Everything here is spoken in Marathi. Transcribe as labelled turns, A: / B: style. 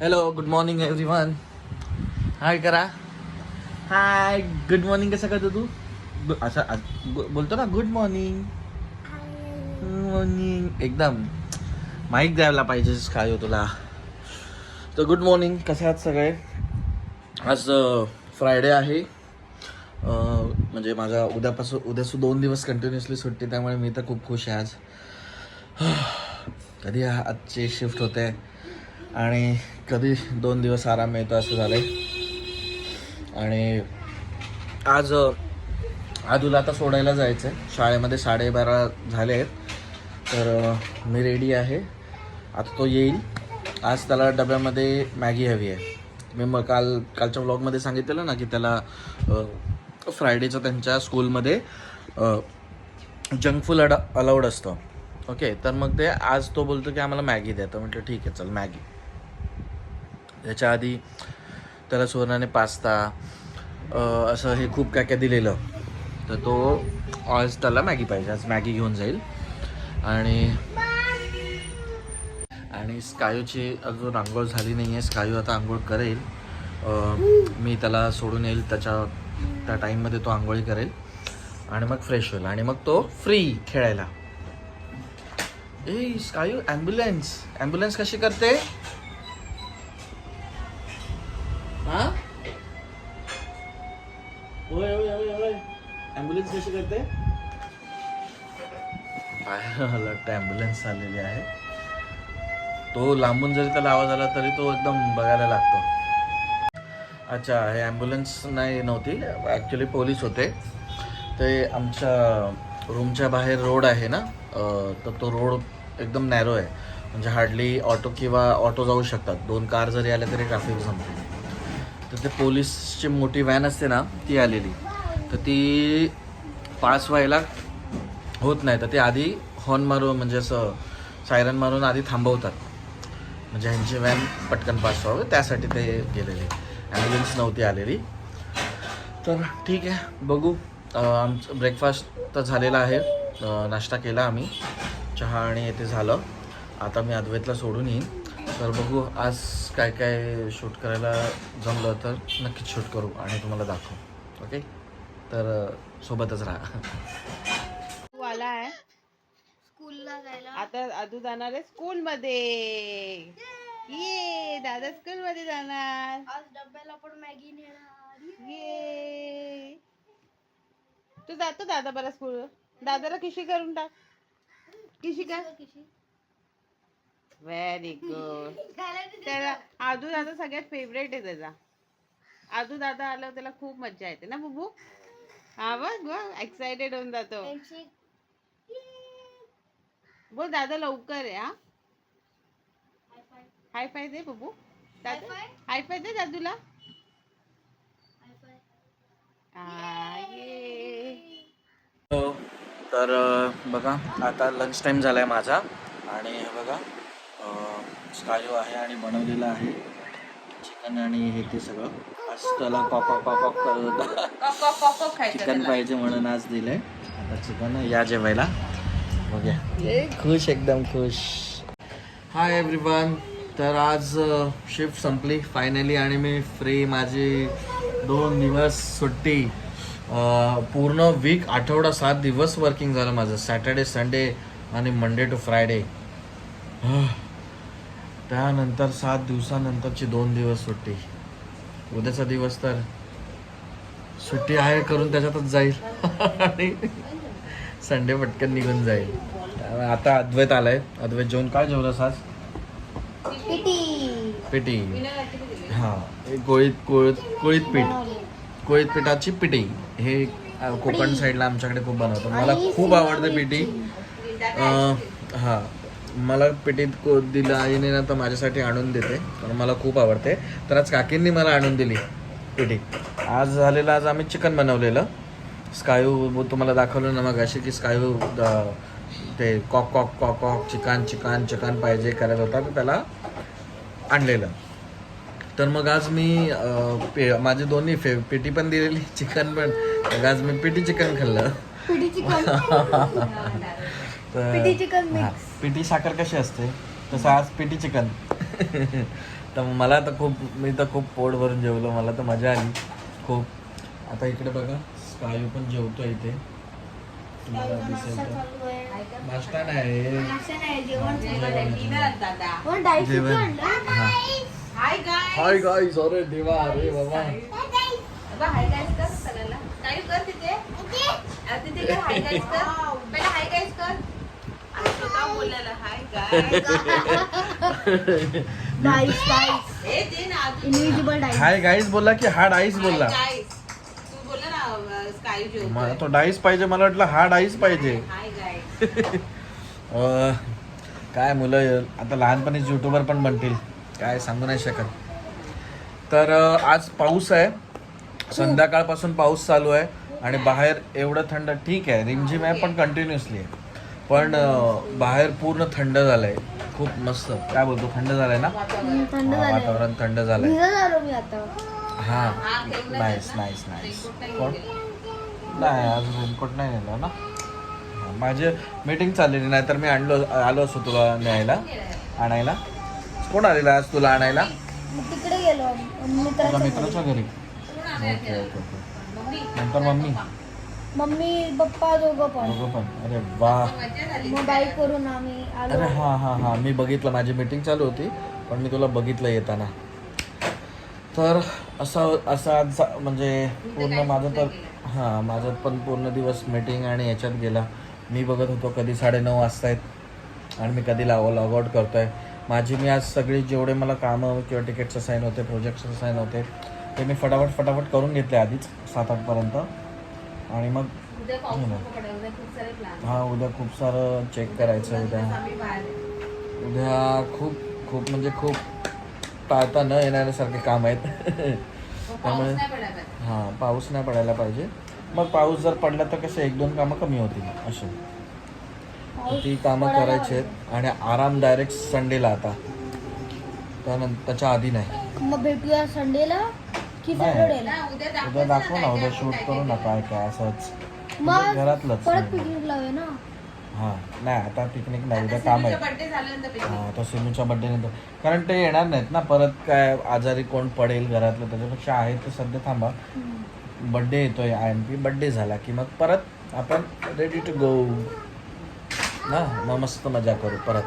A: Hello good morning everyone hi करा हाय गुड मॉर्निंग कसं करतो तू? असं गु- बोलतो ना गुड मॉर्निंग मॉर्निंग एकदम माहीत द्यायला पाहिजे काय हो तुला? तर गुड मॉर्निंग कसे आहात सगळे? आज फ्रायडे आहे. म्हणजे माझा उद्यापासून उद्यासून दोन दिवस कंटिन्युअसली सुट्टी त्यामुळे मी तर खूप खुश आहे आज. कधी आजचे आजची शिफ्ट होते? आणि कधी दोन दिवस आराम मिळतो असं झालं आहे आणि आज आदूला आता सोडायला जायचं आहे शाळेमध्ये साडेबारा झाले आहेत. तर मी रेडी आहे. आता तो येईल. आज त्याला डब्यामध्ये मॅगी हवी आहे. मी मग काल कालच्या व्लॉगमध्ये सांगितलेलं ना की त्याला फ्रायडेचं त्यांच्या स्कूलमध्ये जंक फूड अड अलाउड असतं. ओके? तर मग ते आज तो बोलतो की आम्हाला मॅगी द्या. तर म्हटलं ठीक आहे चल मॅगी. याच्या आधी त्याला सुवर्णाने पास्ता असं हे खूप काय काय दिलेलं. तर तो आज त्याला मॅगी पाहिजे आज मॅगी घेऊन जाईल. आणि आणि स्कायूची अजून आंघोळ झाली नाही आहे स्कायू आता आंघोळ करेल. मी त्याला सोडून येईल त्याच्या त्या टाईममध्ये तो आंघोळी करेल. आणि मग फ्रेश होईल. आणि मग तो फ्री खेळायला. ए स्कायू ॲम्ब्युलन्स ॲम्ब्युलन्स कशी करते? कशी करते? वाटतं ॲम्ब्युलन्स आलेली आहे. तो लांबून जरी त्याला आवाज आला तरी तो एकदम बघायला लागतो. अच्छा हे ॲम्ब्युलन्स नाही नव्हती. ॲक्च्युली पोलीस होते. ते आमच्या रूमच्या बाहेर रोड आहे ना? तर तो रोड एकदम नॅरो आहे. म्हणजे हार्डली ऑटो किंवा ऑटो जाऊ शकतात. दोन कार जरी आल्या तरी ट्रॅफिक संपते. तर ते पोलीसची मोठी व्हॅन असते ना ती आलेली. तर ती पास व्हायला होत नाही. तर ते आधी हॉर्न मारून म्हणजे असं सायरन मारून आधी थांबवतात. म्हणजे ह्यांची व्हॅन पटकन पास व्हावं. त्यासाठी ते गेलेले. ॲम्ब्युलन्स नव्हती आलेली. तर ठीक आहे. बघू. आमचं ब्रेकफास्ट तर झालेला आहे. नाश्ता केला आम्ही. चहा आणि येथे झालं. आता मी अद्वैतला सोडून येईन. तर बघू आज काय काय शूट करायला जमलं तर नक्कीच शूट करू आणि तुम्हाला दाखवू. ओके तर सोबतच राहा.
B: तू आला आहे
C: स्कूलला जायला.
B: आता आदू जाणार आहे स्कूल मध्ये ये दादा स्कूल मध्ये जाणार.
C: आज डब्याला पण मॅगी नेणार.
B: ये तू जातो दादा बरा स्कूल. दादाला किशी करून टाक? किशी कर
C: किशी?
B: व्हेरी गुड त्याला आदू दादा सगळ्यात फेवरेट आहे त्याचा. आदू दादा आल्यावर त्याला खूप मज्जा येते ना बुबू? हा बघ बघ एक्साइटेड होऊन जातो. बोल दादा लवकर आहे हा. हाय फाय दे बबू. दादा? हाय फाय दे दादूला. आ, ये.
A: हो तर बघा आता लंच टाईम झाला आहे माझा. आणि हे बघा स्कायो आहे आणि बनवलेलं आहे. चिकन आणि हे ते सगळं. त्याला कॉक कॉक करत चिकन पाहिजे म्हणून आज दिलंय. आता चिकन या जेवायला. बघूया. खुश एकदम खुश. हाय एव्हरीवन तर आज शिफ्ट संपली फायनली आणि मी फ्री माझी दोन दिवस सुट्टी. पूर्ण वीक आठवडा सात दिवस वर्किंग झालं माझं. सॅटर्डे संडे आणि मंडे टू फ्रायडे त्यानंतर सात दिवसानंतरची दोन दिवस सुट्टी. उद्याचा दिवस तर सुट्टी आहे करून त्याच्यातच जाईल. आणि संडे पटकन निघून जाईल. आता अद्वैत आलाय. अद्वैत जेवण काय जेवलंस आज? पिठी हा. हे कोळीत कोळीत कोळीत पीठ. कोळीत पिठाची पिठी हे कोकण साईडला आमच्याकडे खूप बनवतात. मला खूप आवडते अ, हा. मला पिठीत को दिलं आईने ना तर माझ्यासाठी आणून देते कारण मला खूप आवडते. तर आज काकींनी मला आणून दिली पेटी. आज झालेलं आज आम्ही चिकन बनवलेलं. स्कायू तुम्हाला दाखवलं ना मग अशी की स्कायू ते cock cock cock cock chicken chicken chicken पाहिजे करत होता तर त्याला आणलेलं. तर मग आज मी पे माझे दोन्ही फे पेटी पण दिलेली चिकन पण. मग आज मी पेटी चिकन खाल्लं.
C: चिकन
A: हा, पिठी साखर कशी असते? तसं आज पिठी चिकन. तर मला तर खूप मी तर खूप पोट भरून जेवलो मला तर मजा आली. खूप. आता इकडे बघा स्कायू पण जेवतो इथे. तुम्हाला दिसेल तर. नाश्ता नाही.
C: जेवण किती. आणलं
A: हा.
B: हाय गाय
A: हाय अरे देवा अरे बाबा.
B: हाय गाईस कर सगळ्याला काय कर तिथे. आ, तिथे हाय गाईस कर पहिला हाय गाईस कर आणि स्वतः बोलायला
C: इनविजिबल डायस
A: हाय गाईस बोलला की हा डाईस बोलला
B: हाय guys. तू बोलला ना स्काय
A: मला तो डाईस पाहिजे मला वाटलं हा डाईस पाहिजे. काय मुलं आता लहानपणीच युट्यूबर पण बनतील. काय सांगू नाही शकत. तर आज पाऊस आहे. संध्याकाळपासून पाऊस चालू आहे. आणि बाहेर एवढं थंड ठीक आहे. रिमझिम आहे पण कंटिन्युअसली आहे. पण बाहेर पूर्ण थंड झालंय. खूप मस्त. काय बोलतो? थंड झालंय ना? हा, वातावरण थंड झालंय.
C: भिजत आलो मी आता.
A: हा. नाईस? नाईस नाईस कोण. नाही आज रेनकोट नाही नेला ना? हा, माझी मीटिंग चाललेली नाही तर मी आणलो आलो असतो तुला न्यायला आणायला. कोण आलेला आज तुला आणायला?
C: मी तिकडे गेलो
A: तुझ्या
C: मित्राच्या घरी.
A: मित्राच्या घरी. ओके? Okay okay. नंतर मम्मी?
C: मम्मी पप्पा दोघं पण.
A: दोघं पण. अरे वा.
C: मग बाईक करून आम्ही आलो.
A: अरे हा हा हा. मी बघितलं माझी मीटिंग चालू होती पण मी तुला बघितलं येताना. तर असं असं आज म्हणजे पूर्ण माझं तर हां माझं पण पूर्ण दिवस मीटिंग आणि याच्यात गेला. मी बघत होतो कधी साडेनऊ वाजता आहेत आणि मी कधी लाव लॉग आउट करतो आहे माझी मी आज सगळी जेवढे मला कामं किंवा तिकीटचं साईन होते प्रोजेक्टचं साईन होते ते मी फटाफट फटाफट करून घेतले आधीच सात आठपर्यंत. आणि मग
B: उद्या पाऊस नको पडायला, उद्या खूप सारे प्लॅन
A: हा उद्या खूप सारं चेक करायचं आहे उद्या. उद्या खूप खूप म्हणजे खूप टाळता न येणाऱ्यासारखे काम आहेत.
B: पाऊस
A: त्यामुळे. हां पाऊस नाही पडायला पाहिजे. मग पाऊस जर पडला तर कसं एक दोन कामं कमी होतील असे. ती कामं करायची आहेत आणि आराम डायरेक्ट संडेला आता. त्यानंतर त्याच्या आधी नाही.
C: मग भेटूया संडेला
A: नाही.
B: उद्या
A: दाखव ना उद्या शूट करू ना
B: काय
A: काय असंच
C: मग
A: म्हणजे घरातलंच
C: परत. पिकनिक लावूया ना?
A: हां नाही आता पिकनिक नाही उद्या काम आहे. हा तर सिनूच्या बड्डे नंतर. कारण ते येणार नाहीत ना परत काय आजारी कोण पडेल घरातलं त्याच्यापेक्षा आहे ते सध्या थांबा. बड्डे येतोय आय एम पी बड्डे झाला की मग परत आपण रेडी टू गो ना मग मस्त मजा करू परत.